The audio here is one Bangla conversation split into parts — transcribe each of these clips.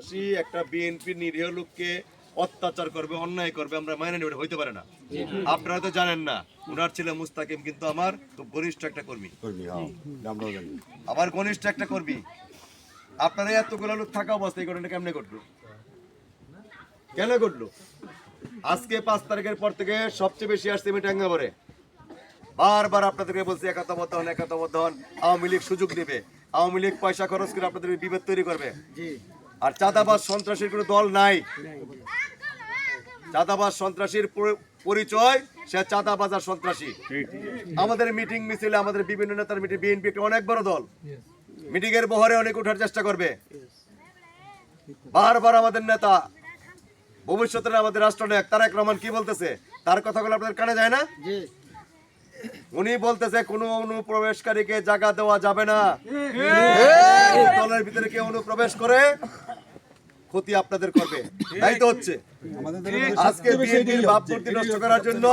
সন্ত্রাসী একটা বিএনপি নিরীহ লোককে অত্যাচার করবে অন্যায় করবে আমরা মাইনে নেব হইতে পারে না। আপনারা তো জানেন না উনার ছেলে মুস্তাকিম কিন্তু আমার খুব ঘনিষ্ঠ একটা কর্মী। কর্মী হ্যাঁ আমার ঘনিষ্ঠ একটা কর্মী। আপনারা এতগুলো লোক থাকা অবস্থায় এই ঘটনাটা কেমনে ঘটলো? কেন ঘটলো? আজকে পাঁচ তারিখের পর থেকে সবচেয়ে বেশি আসছে আমি ট্যাঙ্গাবরে বারবার আপনাদেরকে বলছি একাত্মবদ্ধ হন একাত্মবদ্ধ হন আওয়ামী লীগ সুযোগ নেবে আওয়ামী লীগ পয়সা খরচ করে আপনাদের বিভেদ তৈরি করবে। আর চাঁদাবাজ সন্ত্রাসীর কোনো দল নাই। চাঁদাবাজ সন্ত্রাসীর পরিচয়, সে চাঁদাবাজ আর সন্ত্রাসী। আমাদের মিটিং মিছিলে আমাদের বিভিন্ন নেতার মিটিং, বিএনপি একটা অনেক বড় দল। মিটিং এর বহরে অনেক ওঠার চেষ্টা করবে। বারবার আমাদের নেতা, ভবিষ্যতের আমাদের রাষ্ট্রনায়ক তারেক রহমান কি বলতেছে? তার কথাগুলো আপনাদের কানে যায় না? উনি বলতেছে কোনো অনুপ্রবেশকারীকে জায়গা দেওয়া যাবে না। দলের ভিতরে কেউ অনুপ্রবেশ করে ক্ষতি আপনাদের করবে। তাই তো হচ্ছে। আজকে বিএনপির ভাবমূর্তি নষ্ট করার জন্য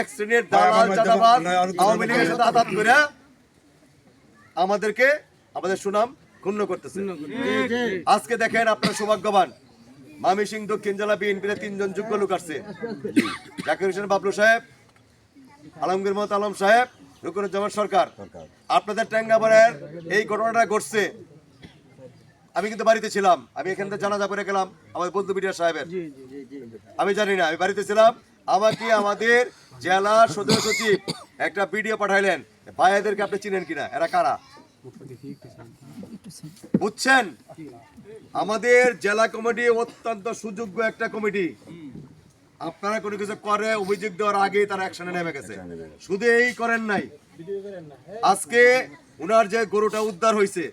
এক শ্রেণির দালাল চাঁদাবাজ আওয়ামী লীগের সাথে আঘাত করে আমাদেরকে আমাদের সুনাম ক্ষুণ্ণ করতেছে। আজকে দেখেন আপনার সৌভাগ্যবান। মামি সিং দক্ষিণ জেলা বিএনপির তিনজন যোগ্য লোক আসছে। জাকির হোসেন বাবলু সাহেব আলমগীর মোহাম্মদ আলম সাহেব রুকুনুজ্জামান সরকার। আপনাদের ট্যাঙ্গাবারের এই ঘটনাটা ঘটছে। আমি কিন্তু বাড়িতে ছিলাম। আমি এখান থেকে জানাজা করে গেলাম আমাদের বন্ধু বিডিয়া সাহেবের। আমি জানি না আমি বাড়িতে ছিলাম। আমাকে আমাদের জেলা সদর সচিব একটা ভিডিও পাঠাইলেন। ভাইয়াদেরকে আপনি চিনেন কিনা? এরা কারা? বুঝছেন? আমাদের জেলা কমিটি অত্যন্ত সুযোগ্য একটা কমিটি। আপনারা কোনো কিছু করে অভিযোগ দেওয়ার আগেই তারা অ্যাকশনে নেমে গেছে। শুধু এই করেন নাই। আজকে উনার যে গরুটা উদ্ধার হয়েছে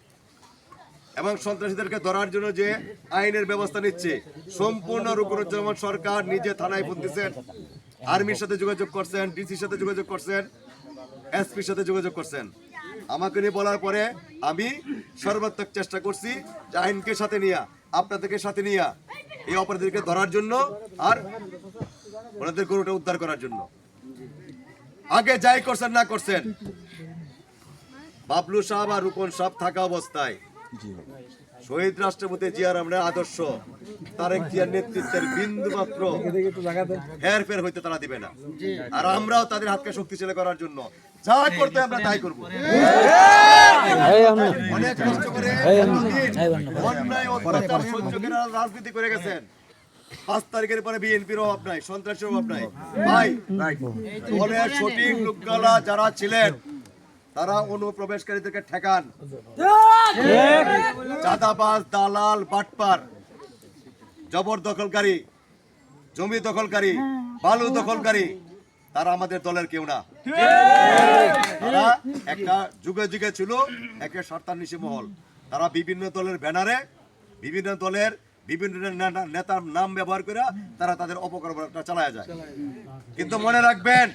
এবং সন্ত্রাসীদেরকে ধরার জন্য যে আইনের ব্যবস্থা নিচ্ছে সম্পূর্ণ রুকুনুজ্জামান সরকার নিজে থানায় ফোন দিচ্ছেন আর্মির সাথে যোগাযোগ করছেন ডিসির সাথে যোগাযোগ করছেন এসপির সাথে যোগাযোগ করছেন। আমাকে নিয়ে বলার পরে আমি সর্বাত্মক চেষ্টা করছি যে আইনকে সাথে নিয়ে আপনাদেরকে সাথে নিয়ে এই অপরাধীদেরকে ধরার জন্য আর ওনাদের গরুটা উদ্ধার করার জন্য। আগে যাই করছেন না করছেন? বাবলু সাহেব আর রূপন সাহেব থাকা অবস্থায় শহীদ রাষ্ট্রপতি জিয়ার রহমানের আদর্শ তারেক জিয়ার নেতৃত্বের বিন্দু মাত্র হের ফের হইতে তারা দিবে না। আর আমরাও তাদের হাতকে শক্তিশালী করার জন্য যা করতে আমরা তাই করব। অনেক কষ্ট করে অন্যায় অত্যাচার সহ্য করে রাজনীতি করে গেছেন। পাঁচ তারিখের পরে বিএনপির অভাব নাই সন্ত্রাসের অভাব নাই। ভাই। দলের সঠিক লোকগুলা যারা ছিলেন তারা অনুপ্রবেশকারীদেরকে ঠেকান। চাঁদাবাজ দালাল বাটপার জবর দখলকারী জমি দখলকারী বালু দখলকারী তারা আমাদের দলের কেউ না। তারা একটা যুগে যুগে ছিল একটা সর্তান্বেষী মহল। তারা বিভিন্ন দলের ব্যানারে বিভিন্ন দলের বিভিন্ন নেতার নাম ব্যবহার করে তারা তাদের অপকর্মটা চালায় যায়। কিন্তু মনে রাখবেন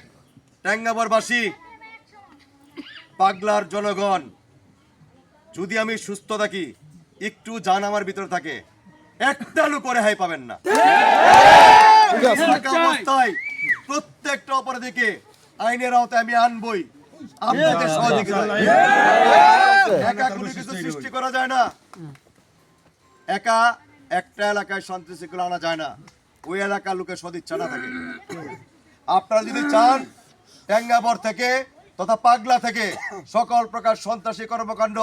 ট্যাঙ্গাবরবাসী পাগলার জনগণ যদি আমি সুস্থ থাকি একটু জান আমার ভিতরে থাকে একটা লোক রেহাই পাবেন না। অবস্থায় প্রত্যেকটা অপরাধীকে আইনের আওতায় আমি আনবই। আপনাদের সহযোগিতায় একা কোনো কিছু সৃষ্টি করা যায় না। একা একটা এলাকায় শান্তি শৃঙ্খলা আনা যায় না। ওই এলাকার লোকের সদিচ্ছা না থাকে। আপনারা যদি চান ট্যাঙ্গাবর থেকে তথা পাগলা থেকে সকল প্রকার সন্ত্রাসী কর্মকাণ্ড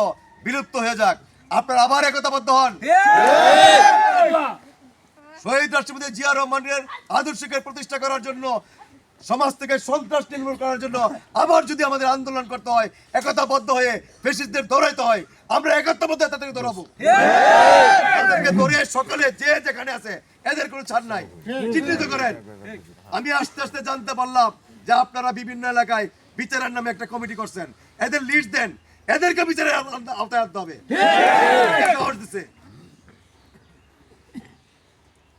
বিলুপ্ত হয়ে যাক। আপনারা আবার একতাবদ্ধ হন। শহীদ রাষ্ট্রপতি জিয়া রহমানের আদর্শকে প্রতিষ্ঠা করার জন্য সমাজ থেকে সন্ত্রাস নির্মূল করার জন্য আবার যদি আমাদের আন্দোলন করতে হয়, একতাবদ্ধ হয়ে ফেসিস্টদের দৌড়াইতে হয়, আমরা একতাবদ্ধ তাদেরকে দৌড়াবো। তাদেরকে ধরে সকলে যে যেখানে আছে, এদের কোনো ছাড় নাই। চিহ্নিত করেন। আমি আস্তে আস্তে জানতে পারলাম যে আপনারা বিভিন্ন এলাকায় বিচারের নামে একটা কমিটি করছেন। এদের লিস্ট দেন। এদেরকে বিচারের আওতায় আনতে হবে?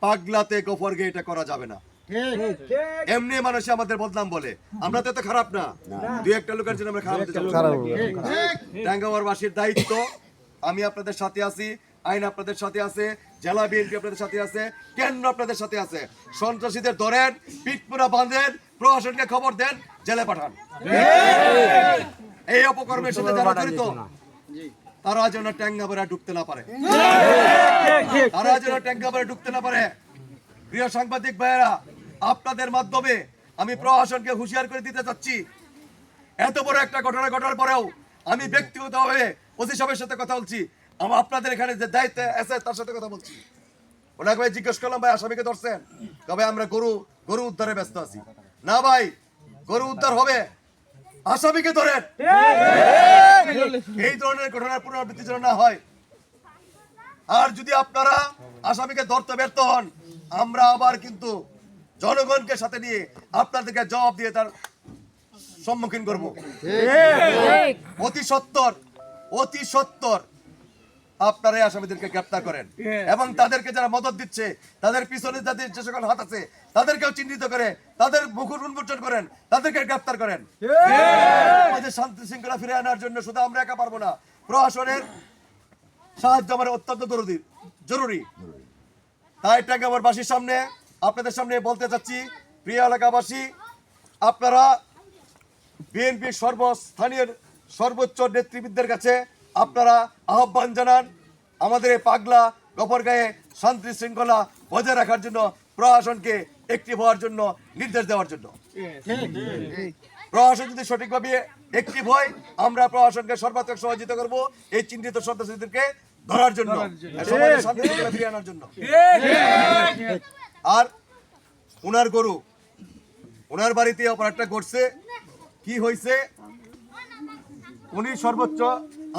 পাগলাতে গফরকে এটা করা যাবে না। এমনি মানুষ আমাদের বদনাম বলে। আমরা তো এত খারাপ না। দুই একটা লোকের জন্য আমরা খারাপ। টাঙ্গাওয়ারবাসীর দায়িত্ব আমি আপনাদের সাথে আছি আইন আপনাদের সাথে আছে জেলা বিএনপি আপনাদের সাথে আছে কেন্দ্র আপনাদের সাথে আছে। সন্ত্রাসীদের ধরেন পিটপুরা বাঁধেন প্রশাসনকে খবর দেন জেলে পাঠান। এই অপকর্মের সাথে যারা জড়িত তারা যেন ট্যাঙ্গা বেড়া ঢুকতে না পারে। তারা যেন ট্যাঙ্গা বেড়া ঢুকতে না পারে। প্রিয় সাংবাদিক ভাইয়েরা আপনাদের মাধ্যমে আমি প্রশাসনকে হুঁশিয়ার করে দিতে চাচ্ছি। এত বড় একটা ঘটনা ঘটার পরেও আমি ব্যক্তিগতভাবে ওসি সাহেবের সাথে কথা বলছি। আমার আপনাদের এখানে যে দায়িত্ব আছে, তার সাথে কথা বলছি। ওনাকে ভাই জিজ্ঞেস করলাম, ভাই, আসামিকে ধরছেন? তবে আমরা গরু গরু উদ্ধারে ব্যস্ত আছি। না ভাই, গরু উদ্ধার হবে। আসামিকে ধরেন। এই ধরনের ঘটনার পুনরাবৃত্তি যেন না হয়। আর যদি আপনারা আসামিকে ধরতে ব্যর্থ হন, আমরা আবার কিন্তু জনগণকে সাথে নিয়ে আপনাদেরকে জবাব দিয়ে তার সম্মুখীন করব। অতি সত্তর অতি সত্তর আপনারা এই আসামিদেরকে গ্রেপ্তার করেন। এবং তাদেরকে যারা মদত দিচ্ছে তাদের পিছনে যাদের যে সকল হাত আছে তাদেরকেও চিহ্নিত করে তাদের মুখর উন্মোচন করেন তাদেরকে গ্রেপ্তার করেন। আমাদের শান্তি শৃঙ্খলা ফিরে আনার জন্য শুধু আমরা একা পারব না প্রশাসনের সাহায্য আমার অত্যন্ত জরুরি জরুরি। তাই টাঙ্গাবাসীর সামনে। আপনাদের সামনে বলতে চাচ্ছি প্রিয় এলাকাবাসী আপনারা বিএনপির সর্বস্থানীয় সর্বোচ্চ নেতৃবৃন্দের কাছে আপনারা আহ্বান জানান আমাদের এই পাগলা গপরগায়ে শান্তি শৃঙ্খলা বজায় রাখার জন্য প্রশাসনকে একটিভ হওয়ার জন্য নির্দেশ দেওয়ার জন্য। প্রশাসন যদি সঠিকভাবে একটিভ হয় আমরা প্রশাসনকে সর্বাত্মক সহযোগিতা করব এই চিহ্নিত সন্ত্রাসীদেরকে ধরার জন্য সমাজে শান্তি ফিরিয়ে আনার জন্য। আর উনার গরু ওনার বাড়িতে অপরাধটা করছে কি হয়েছে? উনি সর্বোচ্চ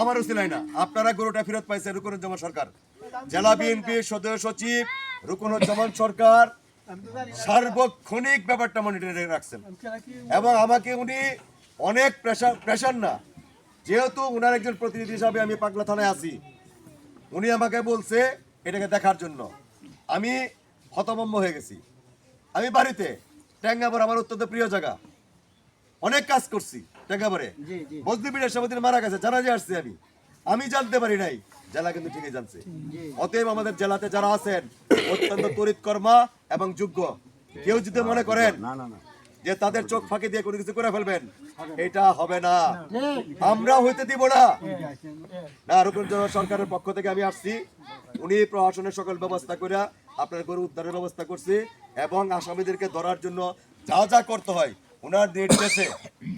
আমারও ছিলেন না। আপনারা গরুটা ফেরত পাইছে রুকনুজ্জামান সরকার। জেলা বিএনপির সদস্য সচিব রুকনুজ্জামান সরকার সার্বক্ষণিক ব্যাপারটা মনিটরে রাখছেন। এবং আমাকে উনি অনেক প্রেশার প্রেশার না, যেহেতু উনার একজন প্রতিনিধি হিসাবে আমি পাগলা থানায় আছি, উনি আমাকে বলছে এটাকে দেখার জন্য। আমি হতভম্ব হয়ে গেছি। আমি বাড়িতে ট্যাঙ্গাবর আমার অত্যন্ত প্রিয় জায়গা। অনেক কাজ করছি ট্যাঙ্গাবরে। বজলিবিরের সবদিন মারা গেছে জানা যে আসছি আমি। আমি জানতে পারি নাই জেলা কিন্তু ঠিকই জানছে। অতএব আমাদের জেলাতে যারা আছেন অত্যন্ত তরিত কর্মা এবং যোগ্য। কেউ যদি মনে করেন যে তাদের চোখ ফাঁকি দিয়ে কোনো কিছু করে ফেলবেন এটা হবে না। আমরা হইতে দিব না। না রুকুন সরকারের পক্ষ থেকে আমি আসছি। উনি প্রশাসনের সকল ব্যবস্থা করে আপনার গরু উদ্ধারের ব্যবস্থা করছে এবং আসামিদেরকে ধরার জন্য যা যা করতে হয় ওনার নির্দেশে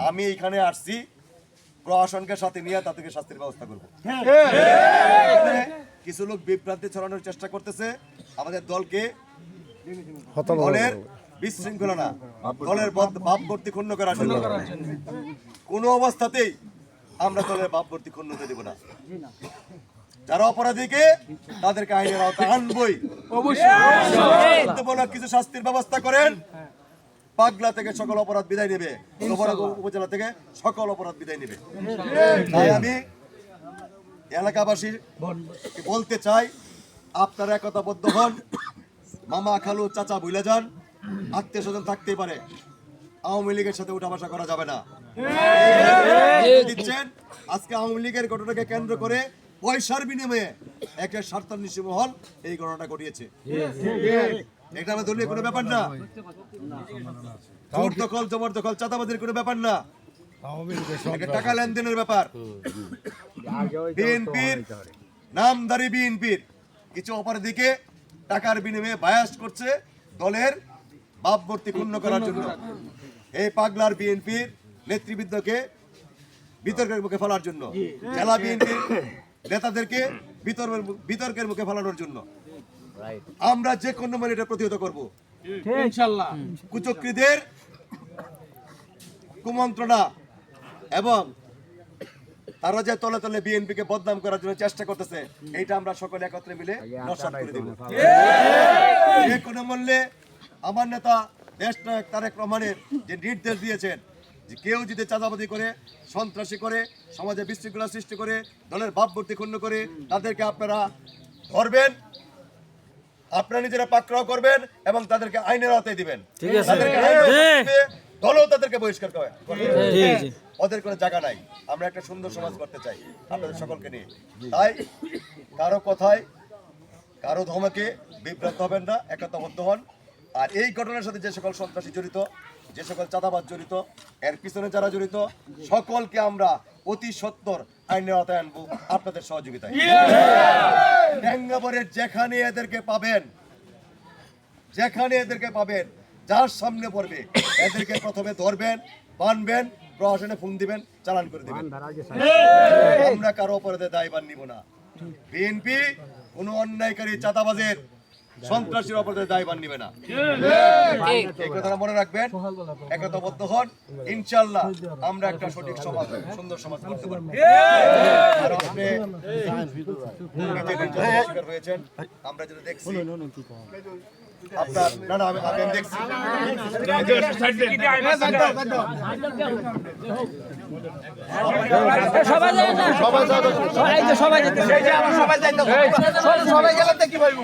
আমি এখানে আসছি। প্রশাসনকে সাথে নিয়ে তাদেরকে শাস্তির ব্যবস্থা করব। কিছু লোক বিভ্রান্তি ছড়ানোর চেষ্টা করতেছে। আমাদের দলকে দলের বিশৃঙ্খলা না। দলের ভাবমূর্তি ক্ষুণ্ণ করার জন্য। কোনো অবস্থাতেই আমরা দলের ভাবমূর্তি ক্ষুণ্ণ হতে দেব না। যারা অপরাধীকে তাদেরকে আইনের আওতায় আনবই। অবশ্যই। কিছু শাস্তির ব্যবস্থা করেন। পাগলা থেকে সকল অপরাধ বিদায় নেবে। উপজেলা থেকে সকল অপরাধ বিদায় নেবে। তাই আমি এলাকাবাসীর বলতে চাই আপনারা একতাবদ্ধ হন। মামা খালু চাচা ভুলে যান। আত্মীয় স্বজন থাকতেই পারে। আওয়ামী লীগের সাথে উঠা বসা করা যাবে না। দিচ্ছেন, আজকে আওয়ামী লীগের ঘটনাকে কেন্দ্র করে পয়সার বিনিময়ে একটা স্বার্থান্বেষী মহল এই ঘটনাটা ঘটিয়েছে। এটা কোনো ব্যাপার না। দখল দখল চাঁদাবাদের কোনো ব্যাপার না। টাকা লেনদেনের ব্যাপার। বিএনপির নামদারি বিএনপির কিছু অপরাধীকে টাকার বিনিময়ে বায়াস করছে দলের ভাবমূর্তি ক্ষুণ্ণ করার জন্য। এই পাগলার বিএনপির নেতৃবৃন্দকে বিতর্কের মুখে ফেলার জন্য। জেলা বিএনপির নেতাদেরকে বিতর্কের বিতর্কের মুখে ফেলানোর জন্য। আমরা যে কোনো মানে এটা প্রতিহত করব। কুচক্রীদের কুমন্ত্রণা এবং তারা যে তলে তলে বিএনপিকে বদনাম করার জন্য চেষ্টা করতেছে এইটা আমরা সকলে একত্রে মিলে নস্বাত করে দেব। যে কোনো মূল্যে আমার নেতা দেশ নায়ক তারেক রহমানের যে নির্দেশ দিয়েছেন যে কেউ যদি চাঁদাবাদি করে সন্ত্রাসী করে সমাজে বিশৃঙ্খলা সৃষ্টি করে দলের ভাবমূর্তি ক্ষুণ্ণ করে তাদেরকে আপনারা ধরবেন আপনারা নিজেরা পাকড়াও করবেন এবং তাদেরকে আইনের আওতায় দিবেন। তাদেরকে দলও তাদেরকে বহিষ্কার করে। ওদের কোনো জায়গা নাই। আমরা একটা সুন্দর সমাজ করতে চাই আপনাদের সকলকে নিয়ে। তাই কারও কথায় কারও ধমকে বিভ্রান্ত হবেন না একতাবদ্ধ হন। আর এই ঘটনার সাথে যে সকল সন্ত্রাসী জড়িত, যে সকল চাঁদাবাজ জড়িত, এর পিছনে যারা জড়িত, সকলকে আমরা অতি সত্তর আইনের আওতায় আনব আপনাদের সহযোগিতায়। যেখানে এদেরকে পাবেন, যেখানে এদেরকে পাবেন, যার সামনে পড়বে, এদেরকে প্রথমে ধরবেন, বানবেন, প্রশাসনে ফোন দিবেন, চালান করে দিবেন। আমরা কারও অপরাধে দায়ভার নিব না। বিএনপি কোনো অন্যায়কারী চাঁদাবাজের সন্ত্রাসীর অপরাধে দায়ভার নিবে না। এই কথাটা মনে রাখবেন একতাবদ্ধ হন ইনশাল্লাহ আমরা একটা সঠিক সমাজ সুন্দর সমাজ করতে পারব। আর আপনি হয়েছেন আমরা যেটা দেখছি আপনার না না আমি আমি দেখছি। সবাই যায় না। সবাই সবাই যেতে সবাই সবাই গেলে কি বলব